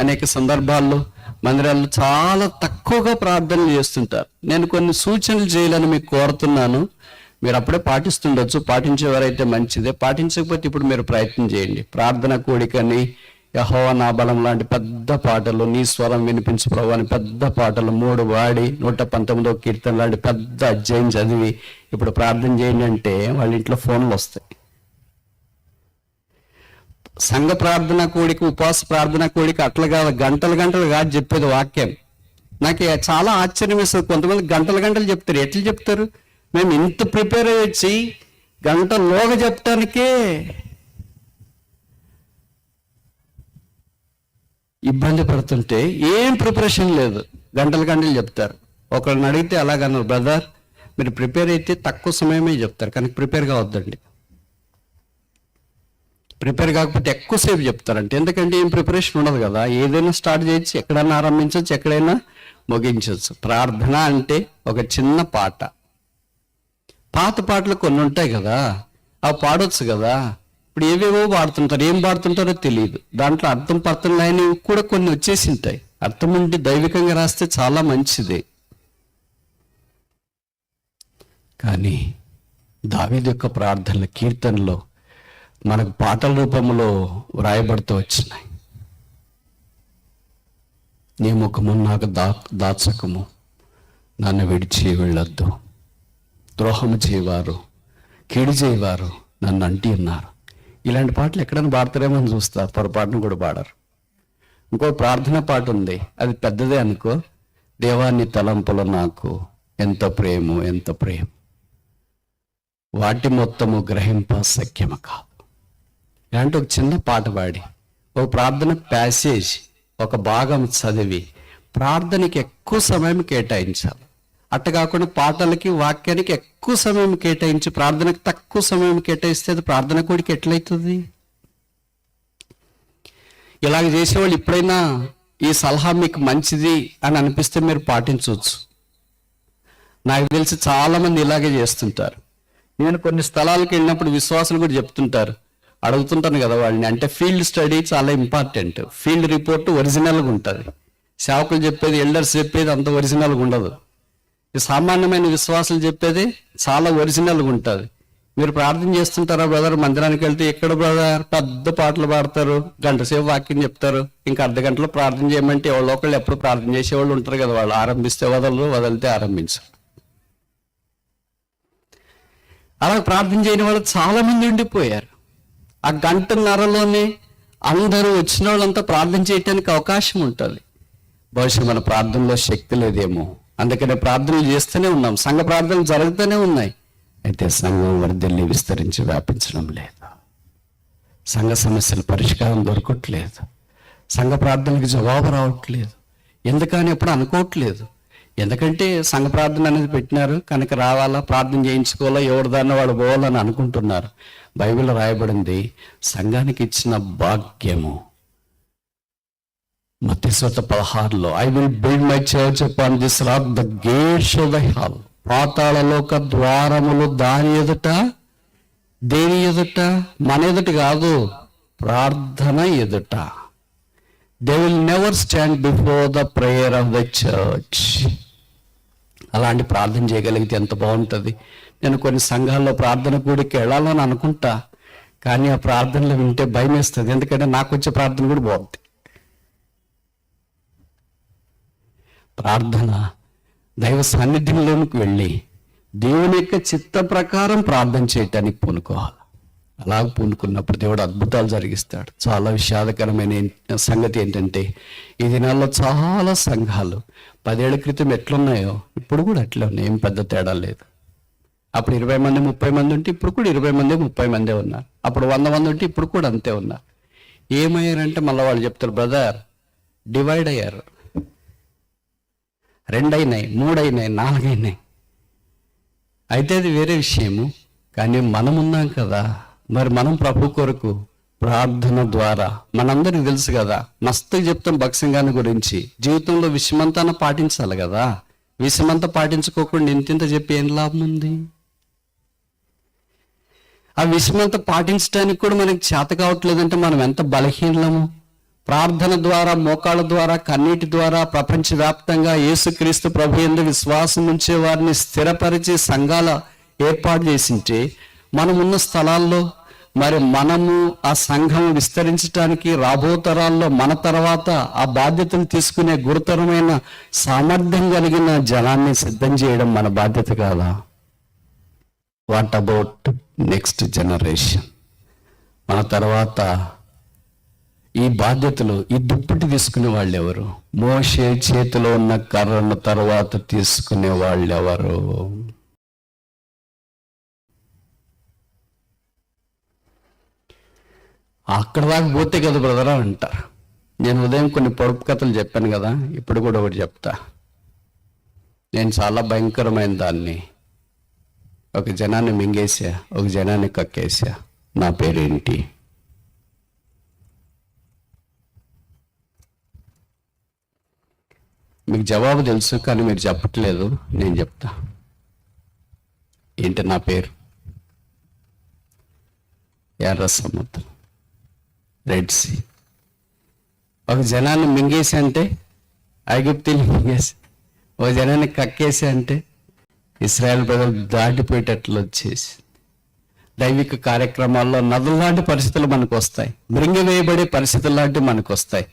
అనేక సందర్భాల్లో మందిరాల్లో చాలా తక్కువగా ప్రార్థనలు చేస్తుంటారు. నేను కొన్ని సూచనలు చేయాలని మీకు కోరుతున్నాను. మీరు అప్పుడే పాటిస్తుండొచ్చు. పాటించేవారైతే మంచిదే. పాటించకపోతే ఇప్పుడు మీరు ప్రయత్నం చేయండి. ప్రార్థన కోడికని యహో నా బలం లాంటి పెద్ద పాటలు నీ స్వరం వినిపించు ప్రభు అని పెద్ద పాటలు మూడు వాడి నూట పంతొమ్మిదో కీర్తన లాంటి పెద్ద అధ్యాయం చదివి ఇప్పుడు ప్రార్థన చేయండి అంటే వాళ్ళ ఇంట్లో ఫోన్లు వస్తాయి. సంఘ ప్రార్థన కోడికి ఉపవాస ప్రార్థన కోడికి అట్లా కాదు గంటలు గంటలు కాదు చెప్పేది వాక్యం. నాకు చాలా ఆశ్చర్యం వేస్తుంది. కొంతమంది గంటలు గంటలు చెప్తారు. ఎట్లా చెప్తారు? మేము ఇంత ప్రిపేర్ అయ్యి గంట లోగ చెప్తానికే ఇబ్బంది పడుతుంటే ఏం ప్రిపరేషన్ లేదు. గంటలు గంటలు చెప్తారు. ఒకరిని అడిగితే అలాగన్నారు బ్రదర్ మీరు ప్రిపేర్ అయితే తక్కువ సమయమే చెప్తారు. కానీ ప్రిపేర్ కావద్దండి. ప్రిపేర్ కాకపోతే ఎక్కువసేపు చెప్తారంటే. ఎందుకంటే ఏం ప్రిపరేషన్ ఉండదు కదా. ఏదైనా స్టార్ట్ చేయొచ్చు ఎక్కడైనా ఆరంభించవచ్చు ఎక్కడైనా ముగించవచ్చు ప్రార్థన అంటే ఒక చిన్న పాట. పాత పాటలు కొన్ని ఉంటాయి కదా అవి పాడొచ్చు కదా. ఇప్పుడు ఏవేవో పాడుతుంటారు. ఏం పాడుతుంటారో తెలియదు దాంట్లో అర్థం పర్థం కూడా కొన్ని వచ్చేసి ఉంటాయి అర్థం ఉండి దైవికంగా రాస్తే చాలా మంచిది. కానీ దావేది యొక్క ప్రార్థనలు కీర్తనలో మనకు పాటల రూపంలో వ్రాయబడుతూ వచ్చినాయి. నీ ముఖము నాకు దా దాచకము. నన్ను విడిచి వెళ్ళొద్దు. ద్రోహము చేయవారు కీడు చేయవారు నన్ను అంటి ఉన్నారు ఇలాంటి పాటలు ఎక్కడైనా పాడతారేమో అని చూస్తా పొరపాటును కూడా పాడరు. ఇంకో ప్రార్థన పాట ఉంది. అది పెద్దదే అనుకో. దేవాన్ని తలంపులు నాకు ఎంత ప్రేమ ఎంత ప్రేమ. వాటి మొత్తము గ్రహింప సఖ్యము కాదు. ఇలాంటి ఒక చిన్న పాట పాడి ఒక ప్రార్థన ప్యాసేజ్ ఒక భాగం చదివి ప్రార్థనకి ఎక్కువ సమయం కేటాయించాలి. అట్ట కాకుండా పాటలకి వాక్యానికి ఎక్కువ సమయం కేటాయించి ప్రార్థనకి తక్కువ సమయం కేటాయిస్తే అది ప్రార్థన కోడికి ఎట్లయితుంది? ఇలాగ చేసేవాళ్ళు ఎప్పుడైనా ఈ సలహా మీకు మంచిది అని అనిపిస్తే మీరు పాటించవచ్చు. నాకు తెలిసి చాలామంది ఇలాగే చేస్తుంటారు. నేను కొన్ని స్థలాలకు వెళ్ళినప్పుడు విశ్వాసులు కూడా చెప్తుంటారు. అడుగుతుంటాను కదా వాళ్ళని అంటే ఫీల్డ్ స్టడీ చాలా ఇంపార్టెంట్. ఫీల్డ్ రిపోర్ట్ ఒరిజినల్గా ఉంటుంది. సేవకులు చెప్పేది ఎల్డర్స్ చెప్పేది అంత ఒరిజినల్గా ఉండదు. సామాన్యమైన విశ్వాసాలు చెప్పేది చాలా ఒరిజినల్గా ఉంటుంది. మీరు ప్రార్థన చేస్తుంటారా బ్రదర్? మందిరానికి వెళ్తే ఎక్కడ బ్రదర్? పెద్ద పాటలు పాడతారు గంట సేపు వాక్యం చెప్తారు. ఇంకా అర్ధ గంటలో ప్రార్థన చేయమంటే ఎవరో ఒకళ్ళు ఎప్పుడు ప్రార్థన చేసేవాళ్ళు ఉంటారు కదా వాళ్ళు. ఆరంభిస్తే వదలరు వదిలితే ఆరంభించరు. అలా ప్రార్థన చేయని వాళ్ళు చాలా మంది ఉండిపోయారు. ఆ గంటన్నరలోనే అందరూ వచ్చిన వాళ్ళంతా ప్రార్థన చేయటానికి అవకాశం ఉంటుంది. బహుశా మన ప్రార్థనలో శక్తి లేదేమో. అందుకనే ప్రార్థనలు చేస్తూనే ఉన్నాం. సంఘ ప్రార్థనలు జరుగుతూనే ఉన్నాయి. అయితే సంఘం వర్ధల్ని విస్తరించి వ్యాపించడం లేదు? సంఘ సమస్యల పరిష్కారం దొరకట్లేదు. సంఘ ప్రార్థనలకు జవాబు రావట్లేదు. ఎందుకని ఎప్పుడు అనుకోవట్లేదు. ఎందుకంటే సంఘ ప్రార్థన అనేది పెట్టినారు కనుక రావాలా ప్రార్థన చేయించుకోవాలా ఎవరు దాన్ని వాడు పోవాలని అనుకుంటున్నారు. బైబిల్ రాయబడింది సంఘానికి ఇచ్చిన భాగ్యము. మత్స్వత పదహారులో I will build my church upon this rock the gates of the hell పాతాళలోక ద్వారములు దాని ఎదుట దేని ఎదుట? మన ఎదుట కాదు ప్రార్థన ఎదుట. They will never stand before the prayer of the church అలాంటి ప్రార్థన చేయగలిగితే ఎంత బాగుంటుంది? నేను కొన్ని సంఘాల్లో ప్రార్థన కూడికి వెళ్ళాలని అనుకుంటా కానీ ఆ ప్రార్థనలు వింటే భయం వేస్తుంది ఎందుకంటే నాకు వచ్చే ప్రార్థన కూడా బాగుంది. ప్రార్థన దైవ సన్నిధిలోనికి వెళ్ళి దేవుని యొక్క చిత్త ప్రకారం ప్రార్థన చేయటానికి పూనుకోవాలి. అలా పూనుకున్నప్పుడు దేవుడు అద్భుతాలు జరిగిస్తాడు. చాలా విషాదకరమైన సంగతి ఏంటంటే ఈ దినాల్లో చాలా సంఘాలు పదేళ్ళ క్రితం ఎట్లున్నాయో ఇప్పుడు కూడా అట్లే ఉన్నాయి. ఏం పెద్ద తేడా లేదు. అప్పుడు ఇరవై మంది ముప్పై మంది ఉంటే ఇప్పుడు కూడా ఇరవై మంది ముప్పై మందే ఉన్నారు. అప్పుడు వంద మంది ఉంటే ఇప్పుడు కూడా అంతే ఉన్నారు. ఏమయ్యారంటే మళ్ళీ వాళ్ళు చెప్తారు బ్రదర్ డివైడ్ అయ్యారు. రెండైనాయి మూడైనాయి నాలుగైనాయి. అయితే అది వేరే విషయము. కానీ మనం ఉన్నాం కదా. మరి మనం ప్రభు కొరకు ప్రార్థన ద్వారా మనందరికి తెలుసు కదా మస్తు చెప్తాం భక్సింగాన్ని గురించి. జీవితంలో విషమంతాన పాటించాలి కదా. విషమంతా పాటించుకోకుండా ఇంతింత చెప్పి ఏం లాభం ఉంది? ఆ విషమంతా పాటించడానికి కూడా మనకి చేత కావట్లేదంటే మనం ఎంత బలహీనము ప్రార్థన ద్వారా మోకాళ్ళ ద్వారా కన్నీటి ద్వారా ప్రపంచవ్యాప్తంగా యేసుక్రీస్తు ప్రభు ఎందు విశ్వాసం ఉంచే వారిని స్థిరపరిచి సంఘాల ఏర్పాటు చేసింటే ఉన్న స్థలాల్లో మరి మనము ఆ సంఘం విస్తరించడానికి రాబో తరాల్లో మన తర్వాత ఆ బాధ్యతను తీసుకునే గురుతరమైన సామర్థ్యం కలిగిన జనాన్ని సిద్ధం చేయడం మన బాధ్యత కాదా? వాట్ అబౌట్ నెక్స్ట్ జనరేషన్ మన తర్వాత ఈ బాధ్యతలు ఈ దుప్పటి తీసుకునే వాళ్ళు ఎవరు మోషే చేతిలో ఉన్న కర్రను తర్వాత తీసుకునే వాళ్ళు ఎవరు అక్కడ దాకా పోతే కదా బ్రదరా అంటారు నేను ఉదయం కొన్ని పొడుపు కథలు చెప్పాను కదా ఇప్పుడు కూడా ఒకటి చెప్తా. నేను చాలా భయంకరమైన దాన్ని. ఒక జనాన్ని మింగేసా ఒక జనాన్ని కక్కేసా నా పేరేంటి? మీకు జవాబు తెలుసు కానీ మీరు చెప్పట్లేదు నేను చెప్తా. ఏంటి నా పేరు? ఎర్ర సముద్రం. రెడ్ సీ ఒక జనాన్ని మింగేసి అంటే ఐగుప్తిని మింగేసి ఒక జనాన్ని కక్కేసి అంటే ఇస్రాయల్ ప్రజలు దాటిపోయేటట్లు వచ్చేసి దైవిక కార్యక్రమాల్లో నదులాంటి పరిస్థితులు మనకు వస్తాయి. మృంగివేయబడే పరిస్థితులు లాంటివి మనకు వస్తాయి.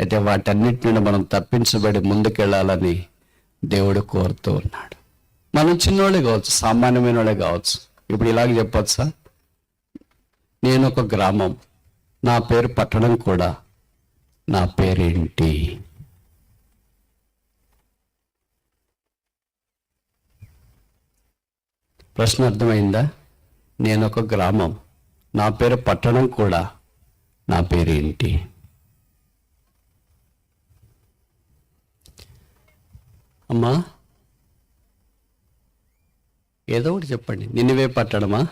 అయితే వాటన్నిటి నుండి మనం తప్పించబడి ముందుకెళ్ళాలని దేవుడు కోరుతూ ఉన్నాడు. మనం చిన్నోళ్ళే కావచ్చు సామాన్యమైన వాళ్ళే కావచ్చు. ఇప్పుడు ఇలాగ చెప్పొచ్చా? నేను ఒక గ్రామం. నా పేరు పట్టణం కూడా నా పేరేంటి? ప్రశ్న అర్థమైందా? నేను ఒక గ్రామం. నా పేరు పట్టణం కూడా నా పేరేంటి? అమ్మా? ఏదో ఒకటి చెప్పండి. నిన్నవే పట్టడమా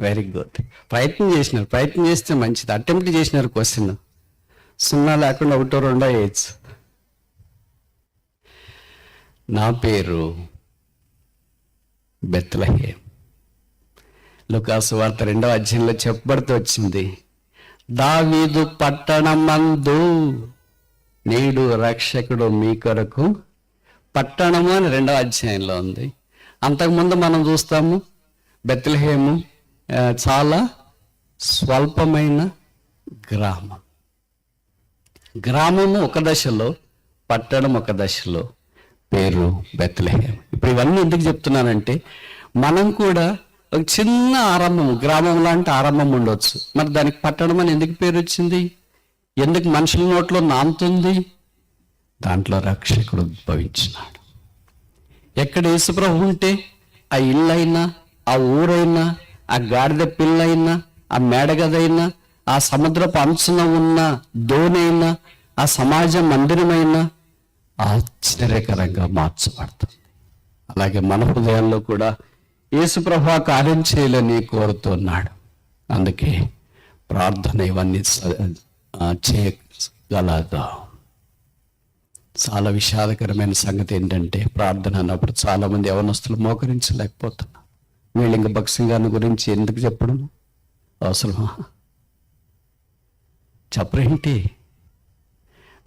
వెరీ గుడ్ ప్రయత్నం చేసినారు. ప్రయత్నం చేస్తే మంచిది. అటెంప్ట్ చేసినారు క్వశ్చన్ సున్నా లేకుండా ఒకటో రెండో వేయచ్చు. నా పేరు బెత్లహే. లుకాసు వార్త రెండవ అధ్యాయంలో చెప్పబడుతూ వచ్చింది. దావీదు పట్టణమందు నేడు రక్షకుడు మీ కొరకు పట్టణము అని రెండవ అధ్యాయంలో ఉంది. అంతకుముందు మనం చూస్తాము బెత్లహేము చాలా స్వల్పమైన గ్రామం. గ్రామము ఒక దశలో పట్టణం ఒక దశలో పేరు బెత్తలేహం ఇప్పుడు ఇవన్నీ ఎందుకు చెప్తున్నానంటే మనం కూడా ఒక చిన్న ఆరంభము గ్రామం లాంటి ఆరంభం ఉండొచ్చు. మరి దానికి పట్టణం అని ఎందుకు పేరు వచ్చింది? ఎందుకు మనుషుల నోట్లో నాంతుంది? దాంట్లో రక్షకుడు ఉద్భవించినాడు. ఎక్కడ యేసుప్రభు ఉంటే ఆ ఇల్లైనా ఆ ఊరైనా ఆ గాడిద పిల్లైనా ఆ మేడగదైనా ఆ సముద్రపు అంచున ఉన్న దోనైనా ఆ సమాజ మందిరమైనా ఆశ్చర్యకరంగా మార్చబడుతుంది. అలాగే మన హృదయాల్లో కూడా యేసుప్రభా కార్యం చేయాలని కోరుతున్నాడు. అందుకే ప్రార్థన ఇవన్నీ చేయగలదా? చాలా విషాదకరమైన సంగతి ఏంటంటే ప్రార్థన అన్నప్పుడు చాలా మంది యవనస్తులు మోకరించలేకపోతున్నారు. వీళ్ళు ఇంక భక్సింగ్ గారిని గురించి ఎందుకు చెప్పడం? అవసరమా చెప్పరేంటి?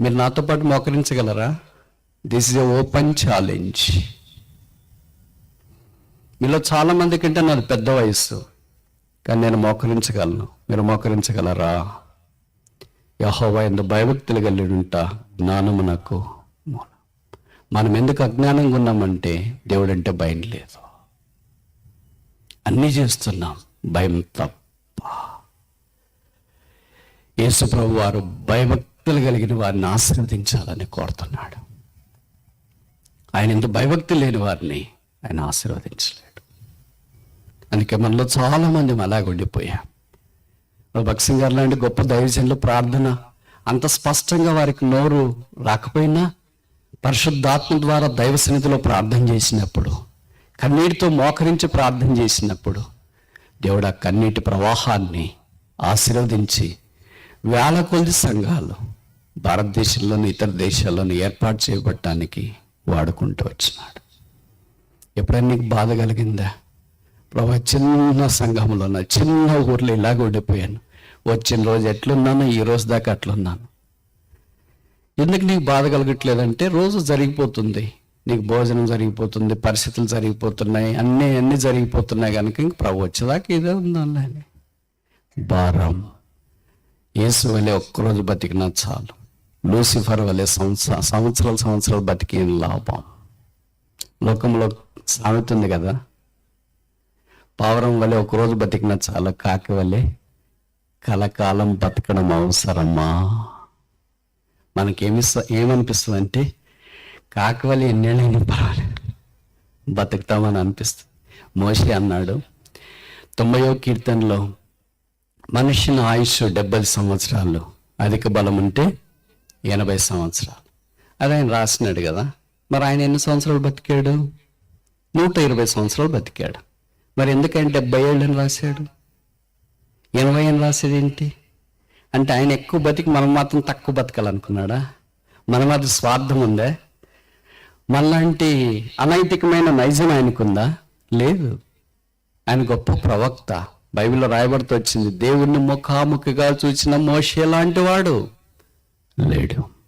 మీరు నాతో పాటు మోకరించగలరా? This is a open challenge మీలో చాలా మంది కంటే నాది పెద్ద వయస్సు. కానీ నేను మోకరించగలను. మీరు మోకరించగలరా? యహోవా ఎందు భయభక్తులు కలిగి ఉంటా. జ్ఞానము నాకు మూలం. మనం ఎందుకు అజ్ఞానంగా ఉన్నామంటే దేవుడంటే భయం లేదు. అన్నీ చేస్తున్నాం. భయం తప్ప. యేసుప్రభు వారు భయభక్తులు కలిగిన వారిని ఆశీర్వదించాలని కోరుతున్నాడు. ఆయన ఇంత భయభక్తి లేని వారిని ఆయన ఆశీర్వదించలేడు. అందుకే మనలో చాలా మంది అలాగ ఉండిపోయాం భక్సింగ్ గారు లాంటి గొప్ప దైవజనులు ప్రార్థన అంత స్పష్టంగా వారికి నోరు రాకపోయినా పరిశుద్ధాత్మ ద్వారా దైవ సన్నిధిలో ప్రార్థన చేసినప్పుడు కన్నీటితో మోకరించి ప్రార్థన చేసినప్పుడు దేవుడు ఆ కన్నీటి ప్రవాహాన్ని ఆశీర్వదించి వేల కొద్ది సంఘాలు భారతదేశంలోని ఇతర దేశాల్లోని ఏర్పాటు చేయబట్టడానికి వాడుకుంటూ వచ్చినాడు. ఎప్పుడైనా నీకు బాధ కలిగిందా? ప్రభా చిన్న సంఘంలో నా చిన్న ఊర్లో ఇలాగ ఉండిపోయాను. వచ్చిన రోజు ఎట్లున్నానో ఈ రోజు దాకా అట్లున్నాను. ఎందుకు నీకు బాధ కలగట్లేదంటే రోజు జరిగిపోతుంది. నీకు భోజనం జరిగిపోతుంది పరిస్థితులు జరిగిపోతున్నాయి అన్నీ అన్నీ జరిగిపోతున్నాయి కనుక ఇంక ప్రభు వచ్చేదాకా ఇదే ఉందండి. భారం. యేసు వలె ఒక్కరోజు బతికినా చాలు. లూసిఫర్ వలె సంవత్సర సంవత్సరాలు సంవత్సరాలు బతికి లాభం. లోకంలో సామెతుంది కదా? పావురం వలె ఒకరోజు బతికినా చాలు కాకి వలె కలకాలం బతకడం అవసరమా? మనకేమి ఏమనిపిస్తుంది అంటే కాకవల్లి ఎన్నేళ్ళైనా పర్వాలేదు. బతుకుతామని అనిపిస్తుంది. మోషి అన్నాడు తొంభయో కీర్తనలో మనిషిని ఆయుష్ డెబ్బై సంవత్సరాలు అధిక బలం ఉంటే ఎనభై సంవత్సరాలు. అది ఆయన రాసినాడు కదా. మరి ఆయన ఎన్ని సంవత్సరాలు బతికాడు? నూట ఇరవై సంవత్సరాలు బతికాడు. మరి ఎందుకని డెబ్బై ఏళ్ళని రాశాడు? ఎనభై అని రాసేది ఏంటి అంటే ఆయన ఎక్కువ బతికి మనం మాత్రం తక్కువ బతకాలనుకున్నాడా? మన మాత్రం స్వార్థం ఉందా? మనలాంటి అనైతికమైన నైజం ఆయనకుందా? లేదు. ఆయన గొప్ప ప్రవక్త. బైబిల్లో రాయబడుతూ వచ్చింది దేవుణ్ణి ముఖాముఖిగా చూసిన మోషే లాంటి వాడు లేడు.